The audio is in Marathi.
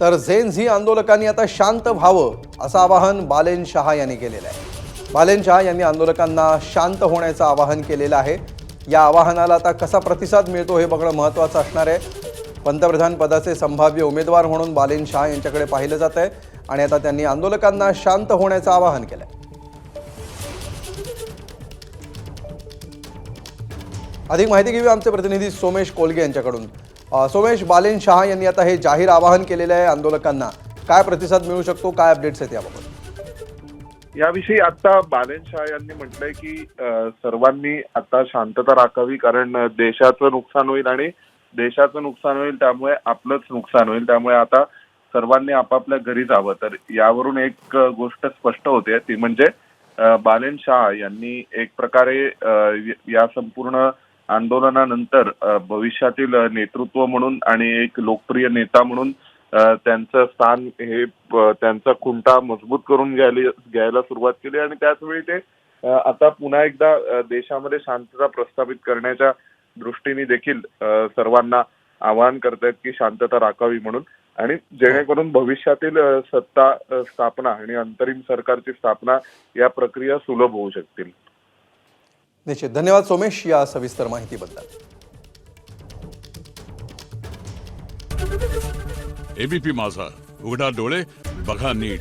तर झेनझी आंदोलकांनी आता शांत व्हावं असं आवाहन बालेन शहा यांनी केलेलं आहे. बालेन शहा यांनी आंदोलकांना शांत होण्याचं आवाहन केलेलं आहे. या आवाहनाला आता कसा प्रतिसाद मिळतो हे बघणं महत्त्वाचं असणार आहे. पंतप्रधान पदाचे संभाव्य उमेदवार म्हणून बालेन शहा यांच्याकडे पाहिलं जात आहे आणि आता त्यांनी आंदोलकांना शांत होण्याचं आवाहन केलं आहे अधिक माहिती घेऊया आमचे प्रतिनिधी सोमेश कोलगे यांच्याकडून. सोमेश बालेन शहा यांनी आता हे जाहीर आवाहन केलेलं आहे आंदोलकांना. काय प्रतिसाद मिळू शकतो? काय अपडेट्स आहेत याबाबत? याविषयी आता बालेन शाह यांनी म्हटलंय की सर्वांनी आता शांतता राखावी कारण देशाचं नुकसान होईल आणि देशाचं नुकसान होईल त्यामुळे आपलंच नुकसान होईल. त्यामुळे आता सर्वांनी आपापल्या घरी जावं. तर यावरून एक गोष्ट स्पष्ट होते. ती म्हणजे बालेन शाह यांनी एक प्रकारे या संपूर्ण आंदोलनानंतर भविष्यातील नेतृत्व म्हणून आणि एक लोकप्रिय नेता म्हणून त्यांचं स्थान हे त्यांचा खुंटा मजबूत करून घ्यायला घ्यायला सुरुवात केली आणि त्याचवेळी ते आता पुन्हा एकदा देशामध्ये शांतता प्रस्थापित करण्याच्या दृष्टीने देखील सर्वांना आवाहन करतायत की शांतता राखावी म्हणून. आणि जेणेकरून भविष्यातील सत्ता स्थापना आणि अंतरिम सरकारची स्थापना या प्रक्रिया सुलभ होऊ शकतील. निश्चित धन्यवाद सोमेश या सविस्तर माहितीबद्दल. एबीपी माझा. उघडा डोळे बघा नीट.